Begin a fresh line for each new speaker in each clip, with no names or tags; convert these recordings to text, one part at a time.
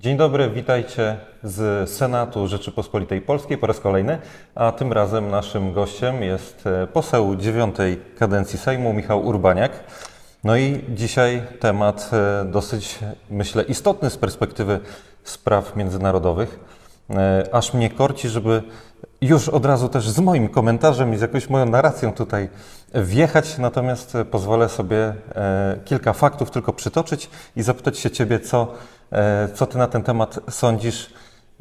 Dzień dobry, witajcie z Senatu Rzeczypospolitej Polskiej po raz kolejny, a tym razem naszym gościem jest e, poseł dziewiątej kadencji Sejmu Michał Urbaniak. No i dzisiaj temat e, dosyć, myślę, istotny z perspektywy spraw międzynarodowych. E, Aż mnie korci, żeby już od razu też z moim komentarzem i z jakąś moją narracją tutaj wjechać, natomiast pozwolę sobie kilka faktów tylko przytoczyć i zapytać się Ciebie, co, co Ty na ten temat sądzisz.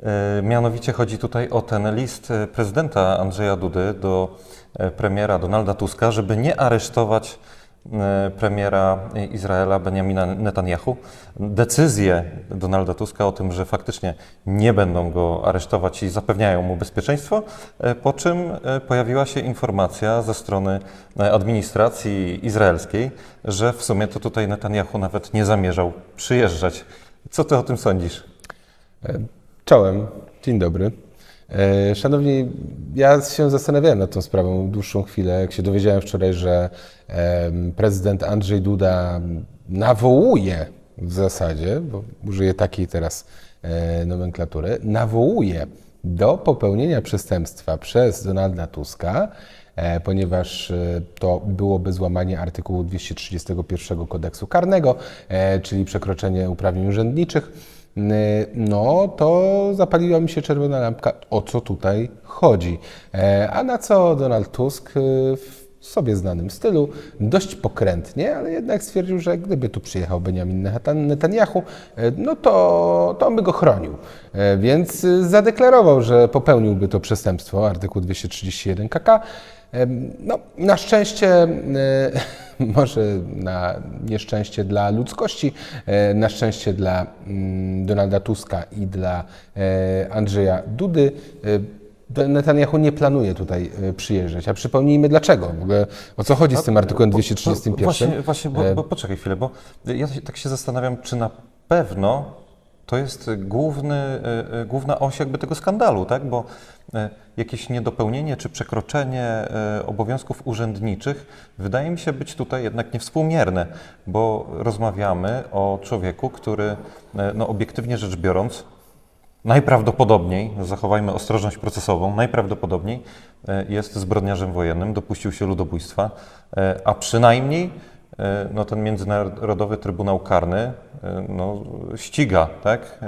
E, Mianowicie chodzi tutaj o ten list e, prezydenta Andrzeja Dudy do e, premiera Donalda Tuska, żeby nie aresztować e, premiera Izraela Benjamina Netanyahu. Decyzję Donalda Tuska o tym, że faktycznie nie będą go aresztować i zapewniają mu bezpieczeństwo, e, po czym e, pojawiła się informacja ze strony e, administracji izraelskiej, że w sumie to tutaj Netanyahu nawet nie zamierzał przyjeżdżać. Co ty o tym sądzisz?
Czołem, dzień dobry. E, Szanowni, ja się zastanawiałem nad tą sprawą dłuższą chwilę, jak się dowiedziałem wczoraj, że prezydent Andrzej Duda nawołuje w zasadzie, bo użyję takiej teraz e, nomenklatury, nawołuje do popełnienia przestępstwa przez Donalda Tuska, e, ponieważ e, to byłoby złamanie artykułu 231 kodeksu karnego, e, czyli przekroczenie uprawnień urzędników. No, to zapaliła mi się czerwona lampka, o co tutaj chodzi. E, A na co Donald Tusk e, w sobie znanym stylu, dość pokrętnie, ale jednak stwierdził, że gdyby tu przyjechał Benjamin Netan- Netanyahu, e, no to, to on by go chronił. E, Więc e, zadeklarował, że popełniłby to przestępstwo, artykuł 231 KK. No, na szczęście, może na nieszczęście dla ludzkości, na szczęście dla mm, Donalda Tuska i dla Andrzeja Dudy, Netanyahu nie planuje tutaj e, przyjeżdżać. A przypomnijmy dlaczego. W ogóle o co chodzi z tym artykułem
Bo- bo-
231?
Właśnie, właśnie bo,
E,
bo poczekaj chwilę, bo ja tak się zastanawiam, czy na pewno to jest główny, e, e, główna oś jakby tego skandalu, tak? Bo jakieś niedopełnienie czy przekroczenie obowiązków urzędniczych wydaje mi się być tutaj jednak niewspółmierne, bo rozmawiamy o człowieku, który no, obiektywnie rzecz biorąc Najprawdopodobniej, zachowajmy ostrożność procesową, najprawdopodobniej e, jest zbrodniarzem wojennym, dopuścił się ludobójstwa, e, a przynajmniej e, no, ten Międzynarodowy Trybunał Karny no, ściga tak,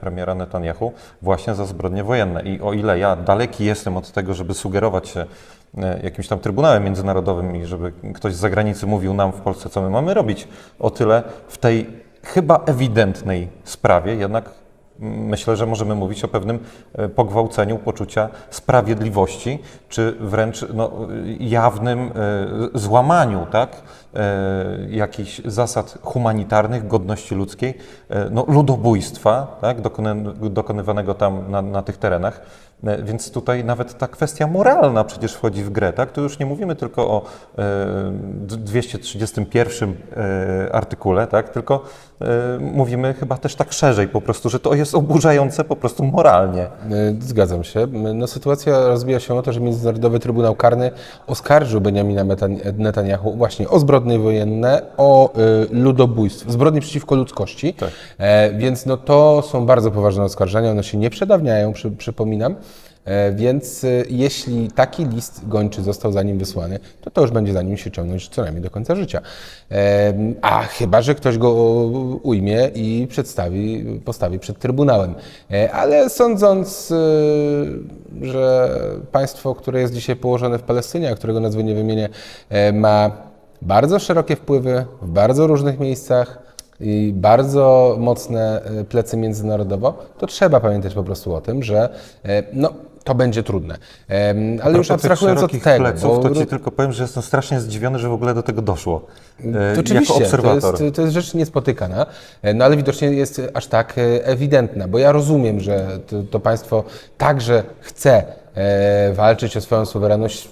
premiera Netanyahu właśnie za zbrodnie wojenne. I o ile ja daleki jestem od tego, żeby sugerować się jakimś tam Trybunałem Międzynarodowym i żeby ktoś z zagranicy mówił nam w Polsce, co my mamy robić, o tyle w tej chyba ewidentnej sprawie jednak Myślę, że możemy mówić o pewnym e, pogwałceniu poczucia sprawiedliwości, czy wręcz no, jawnym e, złamaniu tak, e, jakichś zasad humanitarnych, godności ludzkiej, no, ludobójstwa tak, dokony- dokonywanego tam na, na tych terenach. E, Więc tutaj nawet ta kwestia moralna przecież wchodzi w grę. Tak? Tu już nie mówimy tylko o e, d- 231 e, artykule, tak? tylko e, mówimy chyba też tak szerzej po prostu, że to jest oburzające po prostu moralnie.
E, Zgadzam się. No, sytuacja rozwija się o to, że Międzynarodowy Trybunał Karny oskarżył Benjamina Netanyahu właśnie o zbrodnie wojenne, o ludobójstwo, zbrodnie przeciwko ludzkości.
Tak.
E, więc no, to są bardzo poważne oskarżenia, one się nie przedawniają, przy, przypominam. E, Więc y, jeśli taki list gończy został za nim wysłany, to to już będzie za nim się ciągnąć co najmniej do końca życia. A chyba, że ktoś go ujmie i przedstawi, postawi przed Trybunałem. E, Ale sądząc, że państwo, które jest dzisiaj położone w Palestynie, a którego nazwy nie wymienię, e, ma bardzo szerokie wpływy w bardzo różnych miejscach, i bardzo mocne e, plecy międzynarodowo, to trzeba pamiętać po prostu o tym, że e, no, to będzie trudne. Ale już abstrahując od tego,
pleców,
bo
to ci tylko powiem, że jestem strasznie zdziwiony, że w ogóle do tego doszło. e,
to oczywiście,
jako obserwator.
To jest, to jest rzecz niespotykana, e, no ale widocznie jest aż tak e, ewidentna, bo ja rozumiem, że to, to państwo także chce e, walczyć o swoją suwerenność,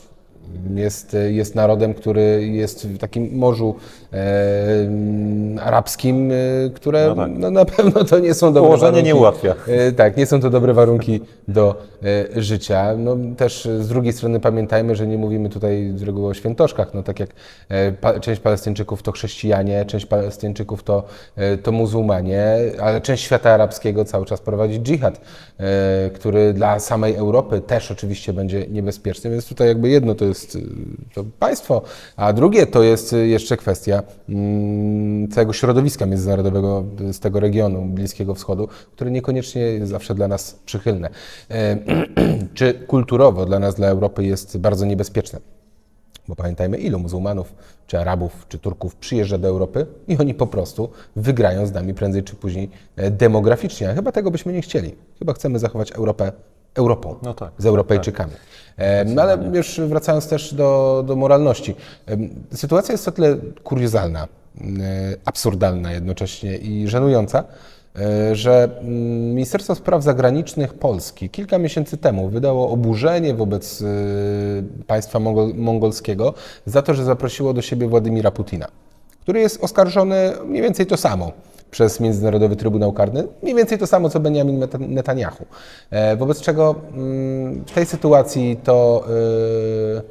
jest, jest narodem, który jest w takim morzu arabskim, e, które
No tak.
no, na pewno to nie są dobre
Położenie
warunki.
nie ułatwia.
E, Tak, nie są to dobre warunki do e, życia. No, też e, z drugiej strony pamiętajmy, że nie mówimy tutaj z reguły o świętoszkach. No, tak jak e, pa, część Palestyńczyków to chrześcijanie, część Palestyńczyków to, e, to muzułmanie, ale część świata arabskiego cały czas prowadzi dżihad, e, który dla samej Europy też oczywiście będzie niebezpieczny. Więc tutaj jakby jedno to jest e, to państwo, a drugie to jest e, jeszcze kwestia mm, całego środowiska międzynarodowego z tego regionu Bliskiego Wschodu, które niekoniecznie jest zawsze dla nas przychylne. E, Czy kulturowo dla nas, dla Europy jest bardzo niebezpieczne? Bo pamiętajmy, ilu muzułmanów, czy Arabów, czy Turków przyjeżdża do Europy i oni po prostu wygrają z nami prędzej czy później e, demograficznie. A chyba tego byśmy nie chcieli. Chyba chcemy zachować Europę Europą,
No tak,
z Europejczykami. E, No ale już wracając też do, do moralności. Sytuacja jest o tyle kuriozalna, absurdalna jednocześnie i żenująca, e, że Ministerstwo Spraw Zagranicznych Polski kilka miesięcy temu wydało oburzenie wobec e, państwa mongol, mongolskiego za to, że zaprosiło do siebie Władimira Putina, który jest oskarżony mniej więcej to samo przez Międzynarodowy Trybunał Karny, mniej więcej to samo co Benjamin Neta- Netanyahu. E, Wobec czego mm, w tej sytuacji to e,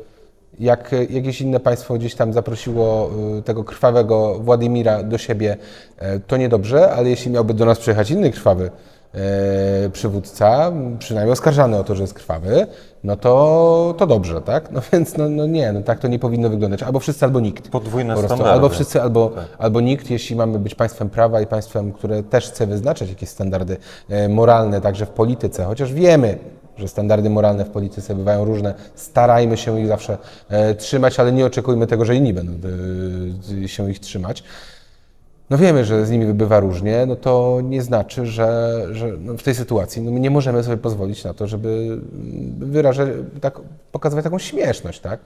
jak jakieś inne państwo gdzieś tam zaprosiło y, tego krwawego Władimira do siebie, e, to niedobrze, ale jeśli miałby do nas przyjechać inny krwawy e, przywódca, przynajmniej oskarżany o to, że jest krwawy, no to, to dobrze, tak? No więc no, no nie, no tak to nie powinno wyglądać. Albo wszyscy, albo nikt.
Podwójne
Po
standardy.
Albo wszyscy, albo, albo nikt, jeśli mamy być państwem prawa i państwem, które też chce wyznaczać jakieś standardy e, moralne, także w polityce, chociaż wiemy, że standardy moralne w polityce bywają różne, starajmy się ich zawsze e, trzymać, ale nie oczekujmy tego, że inni będą e, się ich trzymać. No wiemy, że z nimi bywa różnie, no to nie znaczy, że, że no w tej sytuacji no my nie możemy sobie pozwolić na to, żeby wyrażać, tak, pokazywać taką śmieszność, tak?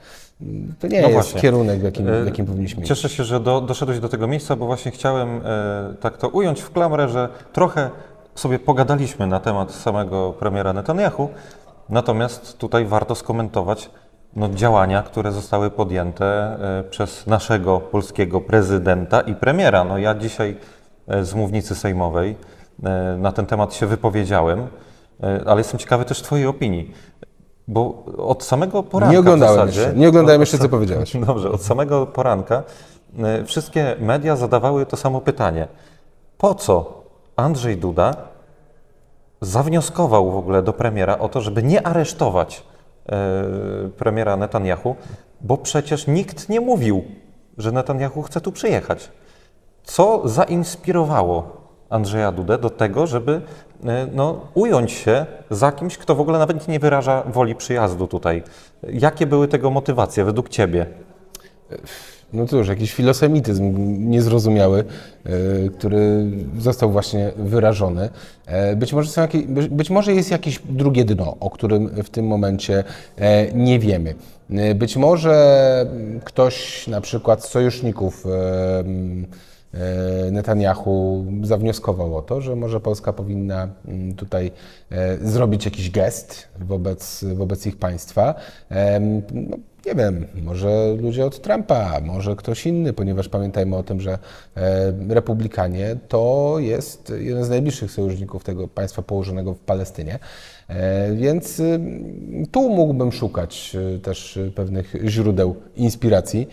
To nie
No
jest
właśnie.
kierunek, w jakim,
E,
w jakim powinniśmy iść.
Cieszę się, że do, doszedłeś do tego miejsca, bo właśnie chciałem e, tak to ująć w klamrę, że trochę sobie pogadaliśmy na temat samego premiera Netanyahu, natomiast tutaj warto skomentować no, działania, które zostały podjęte e, przez naszego polskiego prezydenta i premiera. No, ja dzisiaj e, z mównicy sejmowej e, na ten temat się wypowiedziałem, ale jestem ciekawy też Twojej opinii. Bo od samego poranka
Nie
w
oglądałem
zasadzie,
jeszcze, nie oglądałem
od-
jeszcze, co powiedziałeś.
Dobrze, od samego poranka wszystkie media zadawały to samo pytanie. Po co Andrzej Duda zawnioskował w ogóle do premiera o to, żeby nie aresztować premiera Netanyahu, bo przecież nikt nie mówił, że Netanyahu chce tu przyjechać. Co zainspirowało Andrzeja Dudę do tego, żeby y, no, ująć się za kimś, kto w ogóle nawet nie wyraża woli przyjazdu tutaj? Jakie były tego motywacje według Ciebie?
No cóż, jakiś filosemityzm niezrozumiały, e, który został właśnie wyrażony. E, Być może, są jakieś, być- może jest jakieś drugie dno, o którym w tym momencie e, nie wiemy. Być może ktoś na przykład z sojuszników Netanyahu zawnioskował o to, że może Polska powinna mm, tutaj zrobić jakiś gest wobec, wobec ich państwa. Nie wiem, może ludzie od Trumpa, może ktoś inny, ponieważ pamiętajmy o tym, że e, republikanie to jest jeden z najbliższych sojuszników tego państwa położonego w Palestynie. E, Więc y, tu mógłbym szukać y, też pewnych źródeł inspiracji.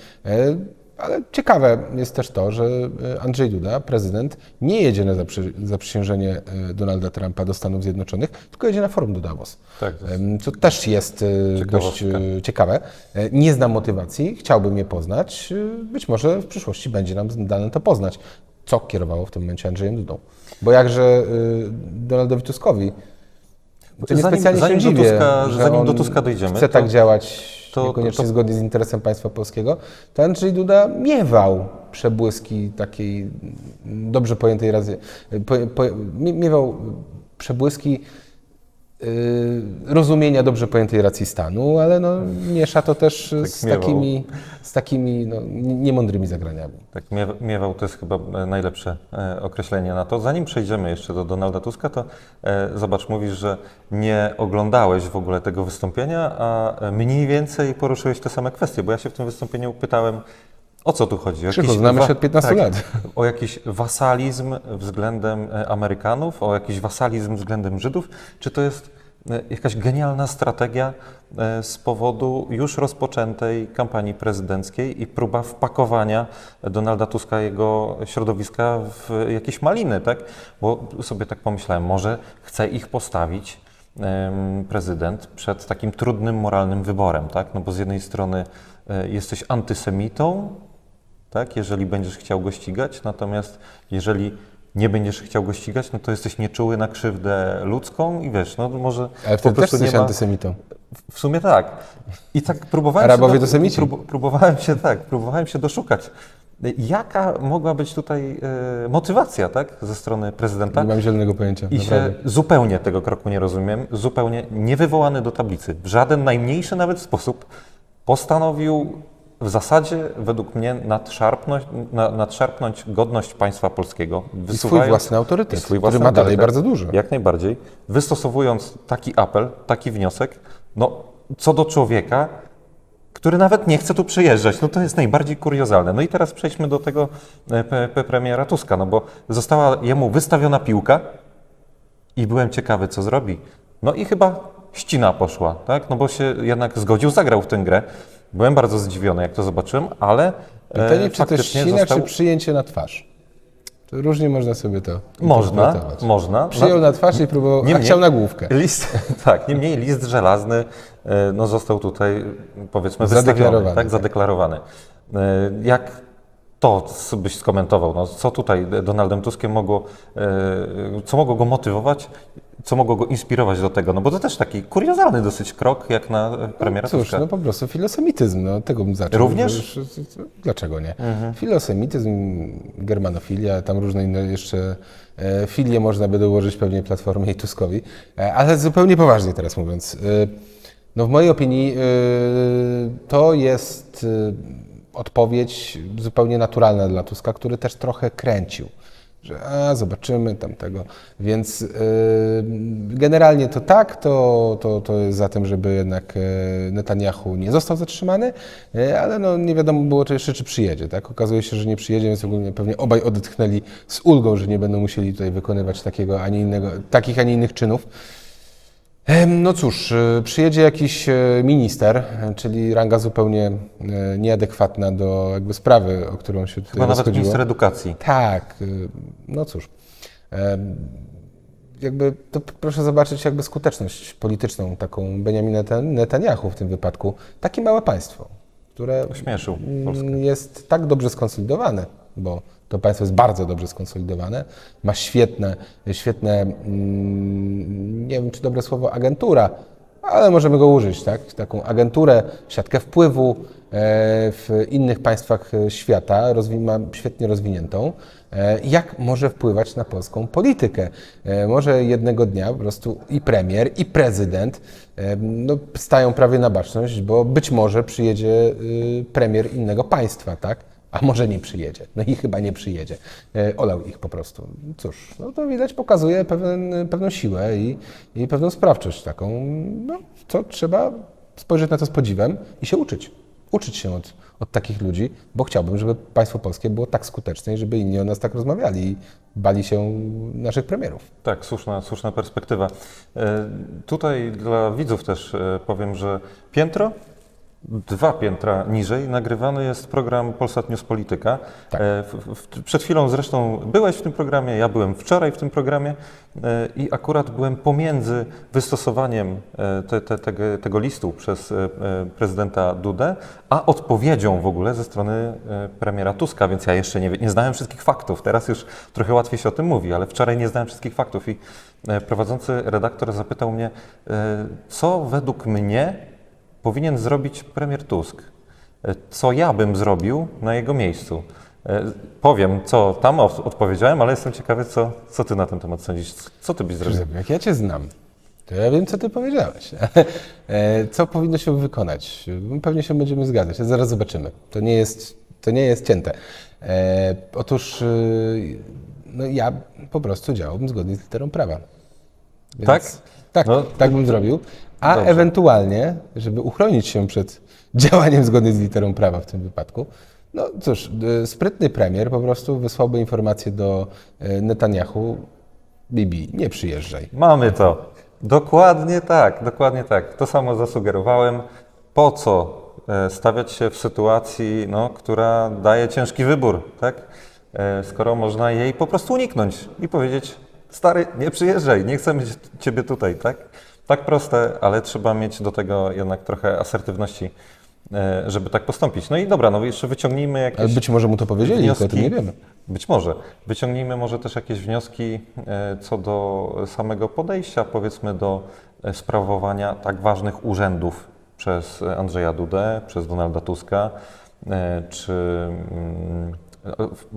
Ale ciekawe jest też to, że e, Andrzej Duda, prezydent, nie jedzie na zaprzy- zaprzysiężenie e, Donalda Trumpa do Stanów Zjednoczonych, tylko jedzie na forum do Davos.
Tak,
Co też jest e, dość ciekawe. Nie znam motywacji, chciałbym je poznać. Być może w przyszłości będzie nam dane to poznać, co kierowało w tym momencie Andrzejem Dudą. Bo jakże Donaldowi Tuskowi to
Zanim-
niespecjalnie
zanim
się
do
dziwię,
Tuska-
że
zanim
on
do Tuska dojdziemy,
chce tak działać
to-
niekoniecznie
to-
zgodnie z interesem państwa polskiego, to Andrzej Duda miewał przebłyski takiej mm, dobrze pojętej razy, po, po, mie- miewał przebłyski rozumienia dobrze pojętej racji stanu, ale no, miesza to też z,
miewał.
takimi, z takimi no, niemądrymi zagraniami.
Tak, miew- miewał to jest chyba e, najlepsze e, określenie na to. Zanim przejdziemy jeszcze do Donalda Tuska, to e, zobacz, mówisz, że nie oglądałeś w ogóle tego wystąpienia, a mniej więcej poruszyłeś te same kwestie, bo ja się w tym wystąpieniu pytałem, O co tu chodzi?
Krzychu, znamy się od 15 lat.
O jakiś wasalizm względem Amerykanów, o jakiś wasalizm względem Żydów? Czy to jest jakaś genialna strategia e, z powodu już rozpoczętej kampanii prezydenckiej i próba wpakowania Donalda Tuska jego środowiska w jakieś maliny, tak? Bo sobie tak pomyślałem, może chce ich postawić prezydent przed takim trudnym moralnym wyborem, tak? No bo z jednej strony e, jesteś antysemitą, tak? Jeżeli będziesz chciał go ścigać, natomiast jeżeli nie będziesz chciał go ścigać, no to jesteś nieczuły na krzywdę ludzką i wiesz, no może
Ale
po
wtedy też
prostu nie
jesteś
ma...
antysemitą.
W sumie tak. I tak próbowałem
Arabowie
się...
semici.
Prób, próbowałem się, tak, próbowałem się doszukać. Jaka mogła być tutaj e, motywacja, tak, ze strony prezydenta?
Nie mam zielonego pojęcia.
I się zupełnie tego kroku nie rozumiem, zupełnie niewywołany do tablicy, w żaden najmniejszy nawet sposób postanowił w zasadzie, według mnie, nadszarpnąć, na, nadszarpnąć godność państwa polskiego.
I swój własny autorytet,
swój
który
własny
ma dalej bardzo dużo.
Jak najbardziej. Wystosowując taki apel, taki wniosek, no co do człowieka, który nawet nie chce tu przyjeżdżać. No to jest najbardziej kuriozalne. No i teraz przejdźmy do tego e, premiera Tuska, no bo została jemu wystawiona piłka i byłem ciekawy, co zrobi. No i chyba ścina poszła, tak? No bo się jednak zgodził, zagrał w tę grę. Byłem bardzo zdziwiony, jak to zobaczyłem, ale e,
Pytanie, czy to ścina,
został...
czy przyjęcie na twarz? Różnie można sobie to
Można, można.
Przyjął na twarz i próbował, a
Niemniej-
chciał na główkę.
List, tak, niemniej list żelazny e, no, został tutaj, powiedzmy,
Zadeklarowany,
tak, zadeklarowany. E, Jak to byś skomentował? No, co tutaj Donaldem Tuskiem mogło, co mogło go motywować, co mogło go inspirować do tego? No bo to też taki kuriozalny dosyć krok, jak na e, premiera
Cóż,
Tuska.
no po prostu filosemityzm, no tego bym zaczął.
Również?
Już, Dlaczego nie? Filosemityzm, germanofilia, tam różne inne jeszcze e, filie można by dołożyć pewnie Platformie i Tuskowi, e, ale zupełnie poważnie teraz mówiąc. No w mojej opinii to jest odpowiedź zupełnie naturalna dla Tuska, który też trochę kręcił że a, zobaczymy tamtego. Więc yy, generalnie to tak, to, to, to jest za tym, żeby jednak e, Netanyahu nie został zatrzymany, e, ale no, nie wiadomo było czy jeszcze, czy przyjedzie. Tak? Okazuje się, że nie przyjedzie, więc ogólnie pewnie obaj odetchnęli z ulgą, że nie będą musieli tutaj wykonywać takiego, ani innego, takich, ani innych czynów. No cóż, e, przyjedzie jakiś e, minister, czyli ranga zupełnie e, nieadekwatna do jakby sprawy, o którą się tutaj
Chyba nawet
rozchodziło.
minister edukacji.
Tak, y, no cóż. Jakby to proszę zobaczyć jakby skuteczność polityczną taką Benjamina Netan- Netanyahu w tym wypadku. Takie małe państwo, które
Ośmieszył Polskę.
jest tak dobrze skonsolidowane, bo to państwo jest bardzo dobrze skonsolidowane, ma świetne, świetne, mm, nie wiem czy dobre słowo, agentura, ale możemy go użyć, tak? Taką agenturę, siatkę wpływu e, w innych państwach e, świata, ma świetnie rozwiniętą. E, Jak może wpływać na polską politykę? Może jednego dnia po prostu i premier, i prezydent no, stają prawie na baczność, bo być może przyjedzie premier innego państwa, tak? A może nie przyjedzie. No i chyba nie przyjedzie. E, Olał ich po prostu. Cóż, no to widać pokazuje pewien, pewną siłę i, i pewną sprawczość taką, no, co trzeba spojrzeć na to z podziwem i się uczyć. Uczyć się od, od takich ludzi, bo chciałbym, żeby państwo polskie było tak skuteczne i żeby inni o nas tak rozmawiali i bali się naszych premierów.
Tak, słuszna, słuszna perspektywa. E, Tutaj dla widzów też e, powiem, że piętro, dwa piętra niżej nagrywany jest program Polsat News Polityka.
Tak.
E, w- w- Przed chwilą zresztą byłeś w tym programie, ja byłem wczoraj w tym programie e, i akurat byłem pomiędzy wystosowaniem e, te, te, tego, listu przez e, prezydenta Dudę, a odpowiedzią w ogóle ze strony premiera Tuska, więc ja jeszcze nie, nie znałem wszystkich faktów. Teraz już trochę łatwiej się o tym mówi, ale wczoraj nie znałem wszystkich faktów i prowadzący redaktor zapytał mnie, co według mnie powinien zrobić premier Tusk. E, Co ja bym zrobił na jego miejscu? E, Powiem, co tam od- odpowiedziałem, ale jestem ciekawy, co, co ty na ten temat sądzisz. Co ty byś zrobił?
Jak ja cię znam, to ja wiem, co ty powiedziałeś. E, Co powinno się wykonać? Pewnie się będziemy zgadzać, ale zaraz zobaczymy. To nie jest, to nie jest cięte. E, Otóż no ja po prostu działałbym zgodnie z literą prawa. Więc,
Tak?
Tak,
No,
tak bym zrobił. A
dobrze.
ewentualnie, żeby uchronić się przed działaniem zgodnie z literą prawa w tym wypadku, No cóż, y, sprytny premier po prostu wysłałby informację do y, Netanyahu, Bibi, nie przyjeżdżaj.
Mamy to. Dokładnie tak, dokładnie tak. To samo zasugerowałem. Po co e, stawiać się w sytuacji, no, która daje ciężki wybór, tak? E, Skoro można jej po prostu uniknąć i powiedzieć, stary, nie przyjeżdżaj, nie chcemy ciebie tutaj, tak? Tak proste, ale trzeba mieć do tego jednak trochę asertywności, e, żeby tak postąpić. No i dobra, no jeszcze wyciągnijmy jakieś...
Ale być może mu to powiedzieli, tylko o tym nie wiemy.
Być może. Wyciągnijmy może też jakieś wnioski e, co do samego podejścia, powiedzmy, do e, sprawowania tak ważnych urzędów przez Andrzeja Dudę, przez Donalda Tuska, czy, mm,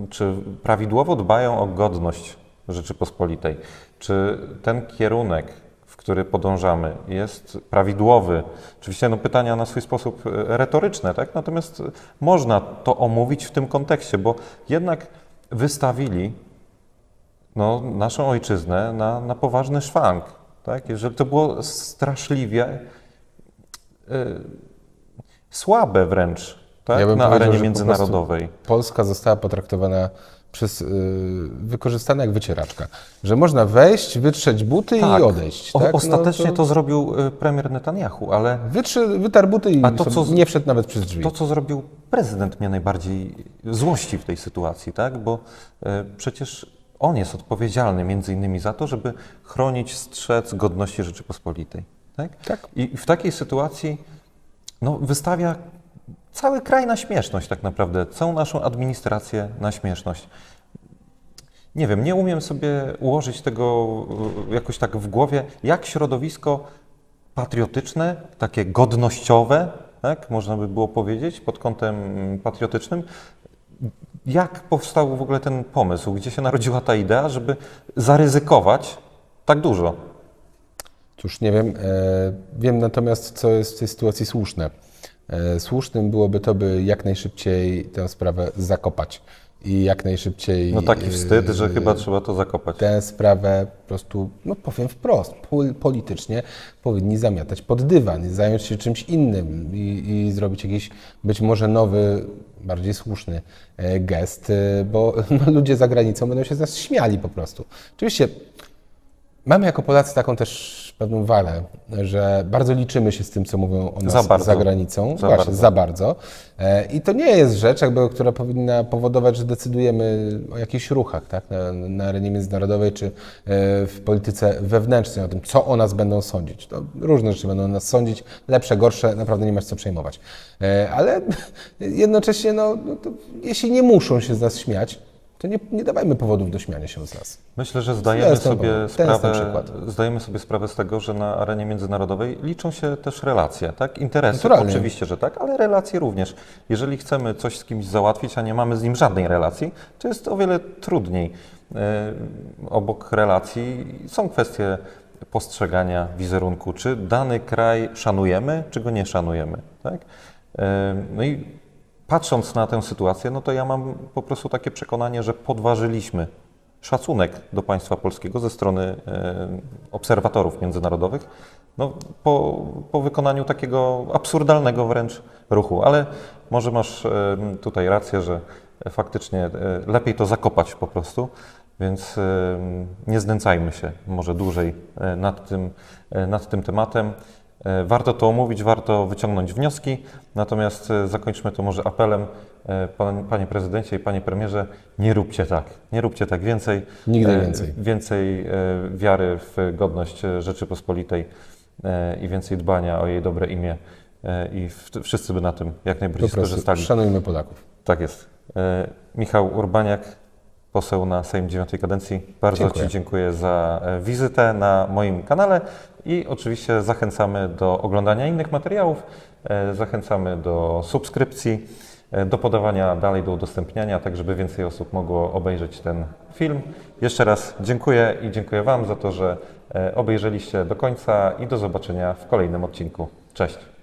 czy prawidłowo dbają o godność Rzeczypospolitej. Czy ten kierunek, który podążamy, jest prawidłowy? Oczywiście no, pytania na swój sposób e, retoryczne, tak? natomiast można to omówić w tym kontekście, bo jednak wystawili no, naszą ojczyznę na, na poważny szwank. Tak? Jeżeli to było straszliwie e, słabe wręcz tak?
Ja
na arenie międzynarodowej.
Polska została potraktowana przez, y, wykorzystana jak wycieraczka. Że można wejść, wytrzeć buty
Tak.
i odejść.
O,
tak? No
ostatecznie to... zrobił e, premier Netanyahu, ale
Wytrzy, wytarł buty i
A to,
sobie
co z-
nie wszedł nawet przez drzwi.
to, co zrobił prezydent, mnie najbardziej złości w tej sytuacji, tak? bo e, przecież on jest odpowiedzialny między innymi za to, żeby chronić, strzec godności Rzeczypospolitej. Tak?
Tak.
I w takiej sytuacji no, wystawia cały kraj na śmieszność tak naprawdę, całą naszą administrację na śmieszność. Nie wiem, nie umiem sobie ułożyć tego y, jakoś tak w głowie, jak środowisko patriotyczne, takie godnościowe, tak, można by było powiedzieć, pod kątem mm, patriotycznym, jak powstał w ogóle ten pomysł, gdzie się narodziła ta idea, żeby zaryzykować tak dużo?
Cóż, nie wiem. E, wiem natomiast, co jest w tej sytuacji słuszne. E, słusznym byłoby to, by jak najszybciej tę sprawę zakopać i jak najszybciej
No taki
e,
wstyd, że chyba trzeba to zakopać.
tę sprawę po prostu, no powiem wprost, pol- politycznie powinni zamiatać pod dywan zająć się czymś innym i, i zrobić jakiś być może nowy, bardziej słuszny e, gest, bo no, ludzie za granicą będą się z nas śmiali po prostu. Oczywiście mamy jako Polacy taką też pewną walę, że bardzo liczymy się z tym, co mówią o nas
Za
za,
bardzo.
granicą.
Za
Właśnie,
bardzo.
za bardzo. E, I to nie jest rzecz, jakby, która powinna powodować, że decydujemy o jakichś ruchach tak? na, na arenie międzynarodowej czy e, w polityce wewnętrznej, o tym, co o nas będą sądzić. To różne rzeczy będą o nas sądzić, lepsze, gorsze, naprawdę nie masz co przejmować. E, Ale jednocześnie, no, no jeśli nie muszą się z nas śmiać, to nie, nie dawajmy powodów do śmiania się z nas.
Myślę, że zdajemy sobie, sprawę, zdajemy sobie sprawę z tego, że na arenie międzynarodowej liczą się też relacje, tak? Interesy,
Naturalnie.
oczywiście, że tak, ale relacje również. Jeżeli chcemy coś z kimś załatwić, a nie mamy z nim żadnej relacji, to jest o wiele trudniej. E, Obok relacji są kwestie postrzegania wizerunku, czy dany kraj szanujemy, czy go nie szanujemy, tak? E, No i patrząc na tę sytuację, no to ja mam po prostu takie przekonanie, że podważyliśmy szacunek do państwa polskiego ze strony e, obserwatorów międzynarodowych no, po, po wykonaniu takiego absurdalnego wręcz ruchu. Ale może masz e, tutaj rację, że faktycznie e, lepiej to zakopać po prostu, więc nie znęcajmy się może dłużej nad tym, nad tym tematem. E, Warto to omówić, warto wyciągnąć wnioski, natomiast e, zakończmy to może apelem, e, pan, panie prezydencie i panie premierze, nie róbcie tak, nie róbcie tak więcej.
Nigdy więcej.
Więcej wiary w godność Rzeczypospolitej i więcej dbania o jej dobre imię i wszyscy by na tym jak najbardziej skorzystali.
szanujmy Polaków.
Tak jest. Michał Urbaniak, poseł na Sejm dziewiątej kadencji. Bardzo
Dziękuję.
Ci dziękuję za e, wizytę na moim kanale i oczywiście zachęcamy do oglądania innych materiałów, e, zachęcamy do subskrypcji, e, do podawania dalej, do udostępniania, tak żeby więcej osób mogło obejrzeć ten film. Jeszcze raz dziękuję i dziękuję Wam za to, że obejrzeliście do końca i do zobaczenia w kolejnym odcinku. Cześć!